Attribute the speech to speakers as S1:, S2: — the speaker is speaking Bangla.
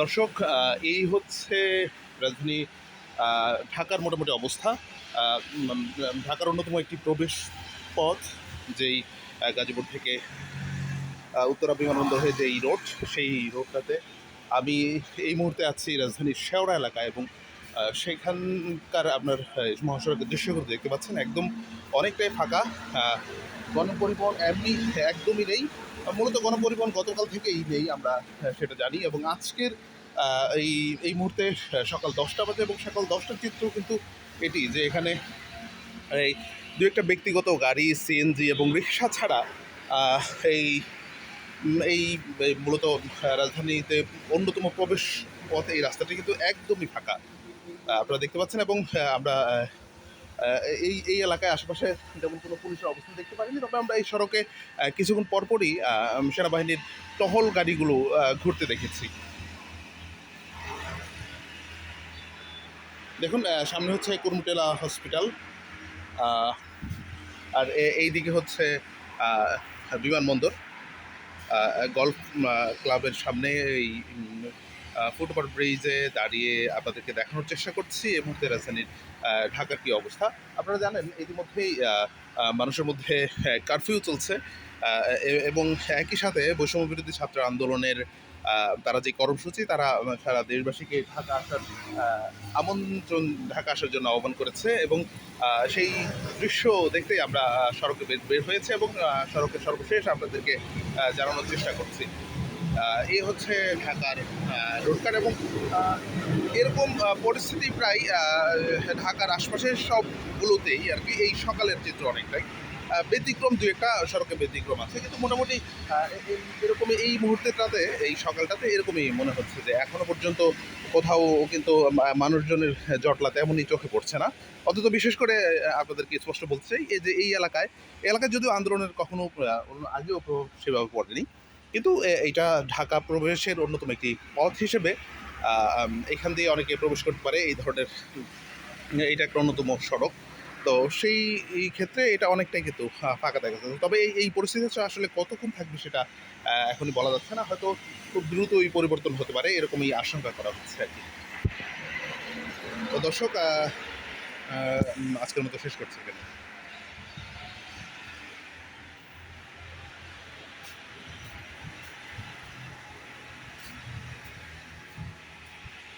S1: দর্শক এই হচ্ছে রাজধানী ঢাকার মোটামুটি অবস্থা। ঢাকার অন্যতম একটি প্রবেশ পথ, যেই গাজীপুর থেকে উত্তরা বিমানবন্দর হয়ে যেই রোড, সেই রোডটাতে আমি এই মুহূর্তে আছি রাজধানীর শেওড়া এলাকায় এবং সেখানকার আপনার মহাসড়কের দৃশ্যগুলো দেখতে পাচ্ছেন। একদম অনেকটাই ফাঁকা গণপরিবহন এমনি একদমই নেই। মূলত গণপরিবহন গতকাল থেকেই নেই আমরা সেটা জানি। এবং আজকের এই এই মুহূর্তে সকাল দশটা বাজে এবং সকাল দশটার চিত্র কিন্তু এটি যে এখানে এই দু একটা ব্যক্তিগত গাড়ি সিএনজি এবং রিক্সা ছাড়া এই এই মূলত রাজধানীতে অন্যতম প্রবেশ পথ এই রাস্তাটি কিন্তু একদমই ফাঁকা। আপনারা দেখতে পাচ্ছেন এবং আমরা এই এই এলাকায় আশেপাশে যেমন কোনো পুলিশের অবস্থান দেখতে পারিনি, তবে আমরা এই সড়কে কিছুক্ষণ পরপরই সেনাবাহিনীর টহল গাড়িগুলো ঘুরতে দেখেছি। দেখুন সামনে হচ্ছে কুরমুটেলা হসপিটাল আর এই দিকে হচ্ছে বিমানবন্দর গল্ফ ক্লাবের সামনে এই ফুটওভার ব্রিজে দাঁড়িয়ে আপনাদেরকে দেখানোর চেষ্টা করছি এই মুহূর্তে রাজধানীর ঢাকার কি অবস্থা। আপনারা জানেন, ইতিমধ্যেই মানুষের মধ্যে কারফিউ চলছে। এবং একই সাথে বৈষম্য বিরোধী ছাত্র আন্দোলনের তারা যে কর্মসূচি, তারা সারা দেশবাসীকে ঢাকা আসার আমন্ত্রণ, ঢাকা আসার জন্য আহ্বান করেছে এবং সেই দৃশ্য দেখতেই আমরা সড়কে বের হয়েছে এবং সড়কের সর্বশেষ আপনাদেরকে জানানোর চেষ্টা করছি। এই হচ্ছে ঢাকার রোডকার এবং এরকম পরিস্থিতি প্রায় ঢাকার আশপাশের সবগুলোতেই আর কি এই সকালের চিত্র অনেকটাই ব্যতিক্রম দু একটা সড়কে ব্যতিক্রম আছে। কিন্তু মোটামুটি আহ, এ- এই- মুহূর্তেটাতে এই সকালটাতে এরকমই মনে হচ্ছে যে এখনও পর্যন্ত কোথাও কিন্তু মানুষজনের জটলা তেমনই চোখে পড়ছে না। অন্তত বিশেষ করে আপনাদেরকে স্পষ্ট বলতে চাই এই যে এই এলাকায় এলাকায় যদিও আন্দোলনের কখনো আগেও প্রভাব সেভাবে পড়েনি কিন্তু এটা ঢাকা প্রবেশের অন্যতম একটি পথ হিসেবে এখান দিয়ে অনেকে প্রবেশ করতে পারে এই ধরনের, এটা একটা অন্যতম সড়ক। তো সেই, এই ক্ষেত্রে এটা অনেকটাই কিন্তু ফাঁকা দেখা যাচ্ছে। তবে এই এই পরিস্থিতি আসলে কতক্ষণ থাকবে সেটা এখনই বলা যাচ্ছে না। হয়তো খুব দ্রুতই পরিবর্তন হতে পারে, এরকমই আশঙ্কা করা হচ্ছে আর কি। তো দর্শক আজকের মতো শেষ করছি এখানে।